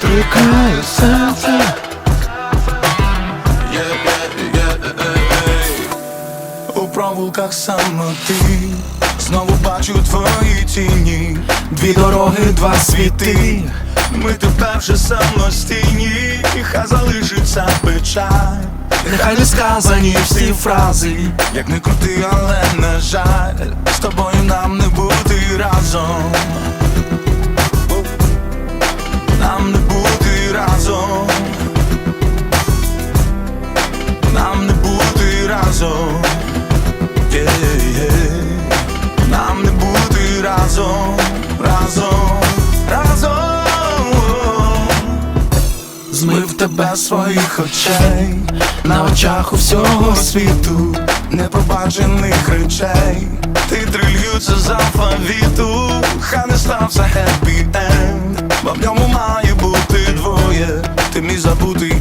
Трикаю серце У провулках самоти Знову бачу твої тіні. Дві дороги, два світи. Ми тепер вже самостійні І хай залишиться печаль. Нехай не сказані всі фрази. Як не крути, але на жаль З тобою нам не бути разом. Нам не бути разом. Нам не бути разом. Yeah, yeah. Нам не бути разом, разом, тебе своїх очей, на очах у всього світу, непробачених речей, ти трильються з алфавіту, хай не стався хеппі енд, бо в ньому має бути двоє, ти мій забутий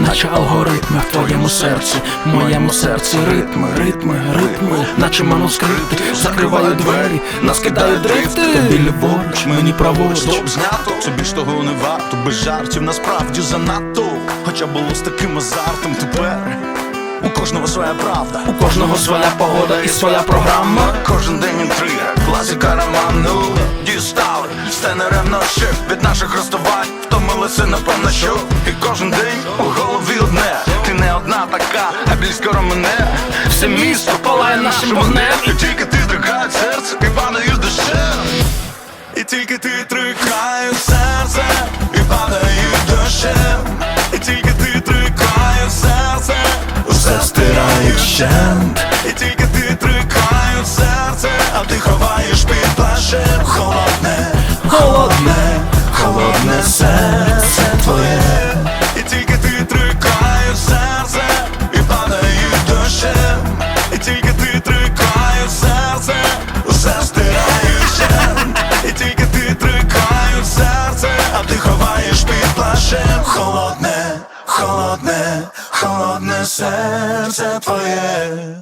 наче алгоритми в твоєму серці, в моєму серці ритми, ритми, ритми, наче манускрипти, закриваю двері, нас кидають дрифти. Тобі ліворуч, мені праворуч. Стоп знято, це більш того не варто, без жартів насправді занадто. Хоча було з таким азартом тепер. У кожного своя правда, У кожного своя погода і своя програма. кожен день інтрига, класика роману Дістали, все неревнощі від наших розставань. Втомилися, напевно, що І кожен день у голові одне. Ти не одна така, а біль скоро мене Все місто палає нашим вогнем. І тільки ти трикаєш серце і падаєш дощем І тільки ти трикаєш серце і падають дощем. І тільки ти трикаєш серце, усе щент. І тільки ти трикаєш серце, а ти ховаєш під холодне, холодне, холодне серце твоє.